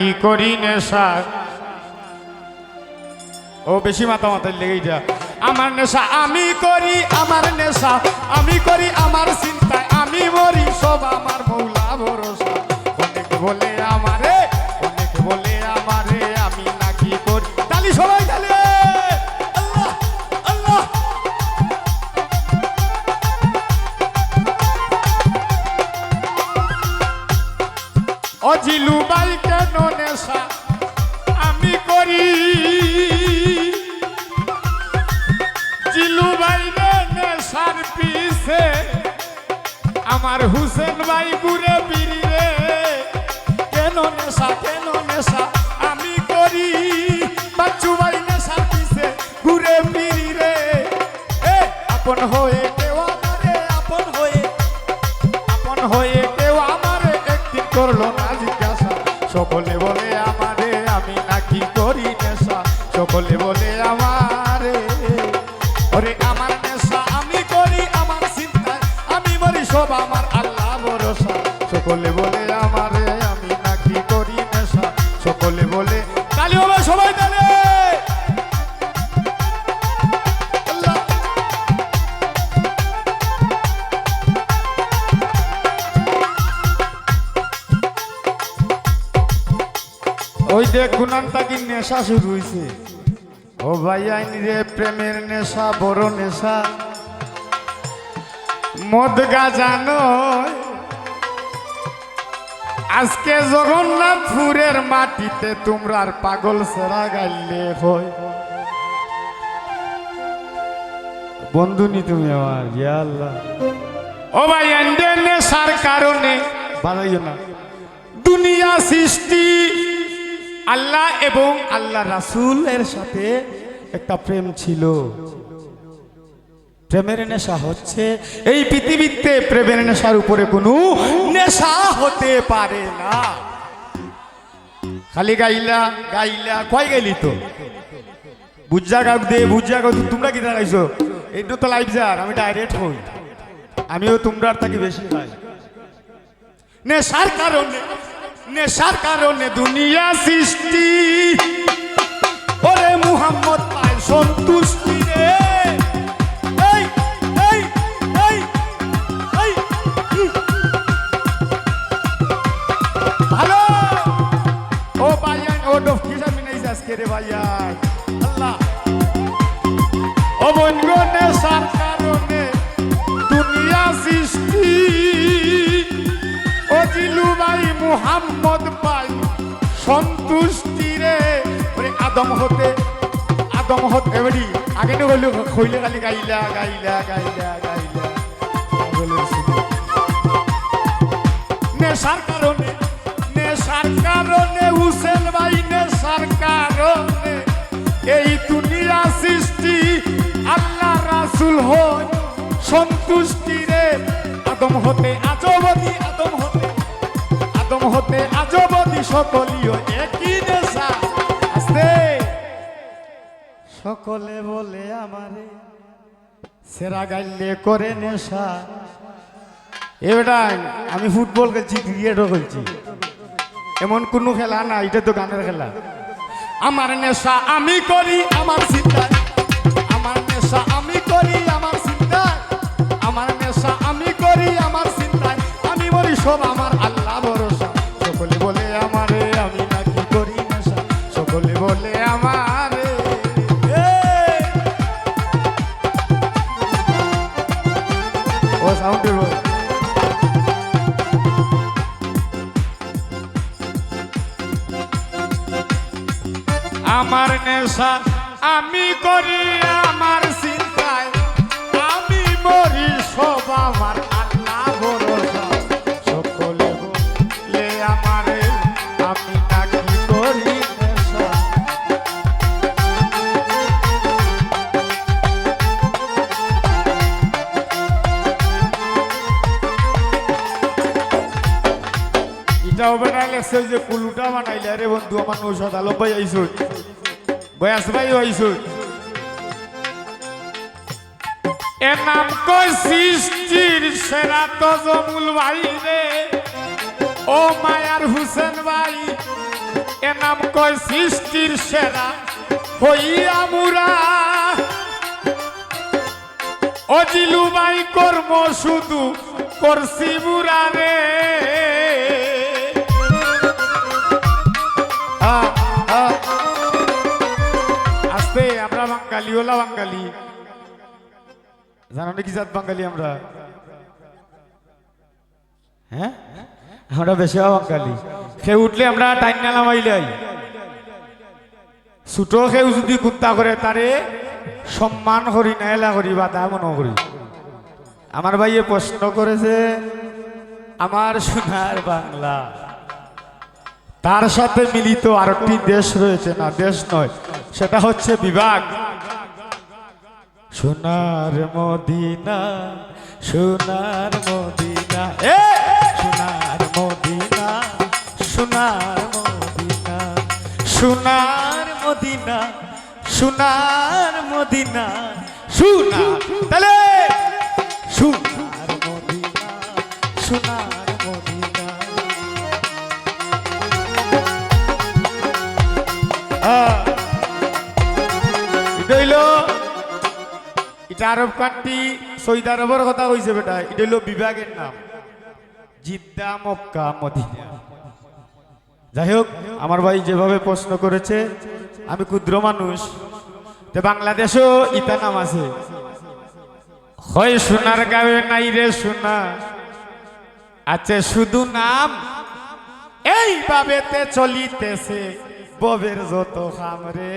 করি নেশা ও, বেশি মাথা মাথায় লেগে যা আমার নেশা আমি করি, আমার নেশা আমি করি, আমার চিন্তায় আমি মরি, সব আমার মৌলা ভরসা। বলে আমারে আমার হুসেন ভাই ঘুরে বিড়ি রে। কেন নেশা কেন নেশা আমি করি? বাচ্চু ভাই নেশার পিছে ঘুরে বিড়ি রে। হয়ে আপন হয়ে সকলে বলে আমারে, আমি নাকি করি নেশা। সকলে বলে আমারে নেশা শুরু হইছে। ও ভাই রে, প্রেমের নেশা, বড় নেশা। মদ আজকে জগন্নাথপুরের মাটিতে তোমরার পাগল সেরা গাইলে বন্ধু নি তুমি ও ভাই নেশার কারণে। বাড়াইও না। দুনিয়া সৃষ্টি আল্লাহ এবং আল্লাহ রাসূলের সাথে একটা প্রেম ছিল। প্রেমের নেশা হচ্ছে, এই পৃথিবীতে প্রেমের নেশার উপরে কোনো নেশা হতে পারে না। খালি গাইলা গাইলা, কয় গাইলি তো? বুঝা গাব দে বুঝা গাব তোমরা কি দাঁড়াইছো এইটা তো লাইভ যার, আমি ডাইরেক্ট হই। আমিও তোমরা থাকি বেশি নেশার কারণে নেশার কারণে দুনিয়া সৃষ্টি। ওরে মুহাম্মদ পায় সন্তুষ্টি। মুহাম্মদ পাই। সন্তুষ্টি রে। আদম হতে আদম হতে এবারে আগে নে হইল হইলে খালি গাইলা গাইলা গাইলা গাইলা। নেশার কারণে নেশার কারণে হুসেন ভাই, নেশার কারণে এই দুনিয়া সৃষ্টি আল্লাহ রাসুল সন্তুষ্টি রে। আদম হতে আদম হতে হতে আজবদি সকলিও একই নেশা। আস্তে। সকলে বলে আমারে, সেরা গাইলে করে নেশা। এবারটা আমি ফুটবল খেলছি ক্রিকেটও খেলছি এমন কোনো খেলা না এটা তো গানের খেলা। আমার নেশা আমি করি, আমার চিন্তায় আমার নেশা আমি করি, আমার চিন্তায় আমার নেশা আমি করি, আমার চিন্তায় আমি বলি সব ও হয় আমার নেশা আমি করি আমার চিন্তায়। আমি মরি সব আমার এটাও বানাইলে যে কুলুটা বানাইলে। রে বন্ধু, আমার নৌসাদ আলম ভাই আইসুন বয়াস ভাই আইসুন এ নাম কই সৃষ্টির সেরা তো জমুল ভাই রে? ও মায়ার হুসেন ভাই এ নাম কয় সৃষ্টির সেরা? হইয়া মুরা। অজিলু বাই কর্ম শুধু করছি বুড়া রে। আস্তে, আমরা ওলা জানো না কি জাত আমরা? হ্যাঁ? আমরা বেশি সে উঠলে আমরা টাইম নালাম আইলাই ছোট সেও যদি কুত্তা করে, তারে সম্মান করি না করি বা তা মনে করি। আমার ভাইয়ে প্রশ্ন করেছে, আমার সোনার বাংলা তার সাথে মিলিত আরেকটি দেশ রয়েছে না, দেশ নয়, সেটা হচ্ছে বিভাগ। সোনার মদিনা সোনার মদিনা, এ! সোনার মদিনা সোনার মদিনা সোনার মদিনা সোনার মদিনা, সোনা, তাহলে! সোনার মদিনা, সোনার এটা আরব কান্ট্রি সৌদি আরবের কথা কইছে বেটা, এটা হইল বিভাগের নাম। Jeddah, Mecca, Medina. যাই হোক আমার ভাই যেভাবে প্রশ্ন করেছে, আমি ক্ষুদ্র মানুষ। তো বাংলাদেশও ইতা নাম আছে। হয় সোনার গাবে নাই রে সোনা। আছে শুধু নাম। এইভাবেতে চলিতেছে ববের যত খাম রে।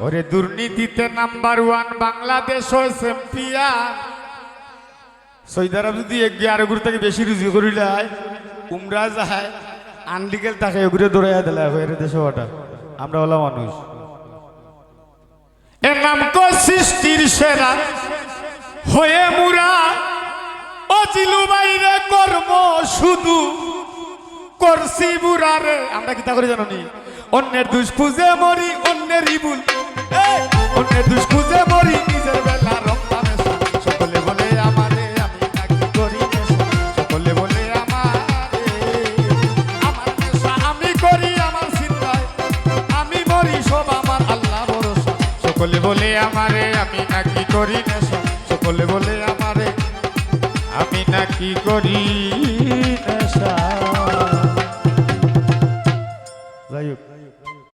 ওরে দুর্নীতিতে number one Bangladesh champion Saudi Arab যদি আরও গুরু থেকে, বেশি রুজি করিলাই উমরা যায় আনলিগেল তাকে এগুলো দৌড়াইয়া দিলা এর দেশে ওটা আমরা হলাম মানুষ। এর নাম তো সৃষ্টির সেরা। হয়ে মুরা অজিলু বাইরে কর্ম শুধু করছি বুড়ারে আমরা কিতা করে জানো নি? অন্যের দুষ খুঁজে মরি অন্যের ইবুল সকলে বলে আমারে আমি নাকি করি নেশা? সকলে বলে আমারে আমি নাকি করি নেশা?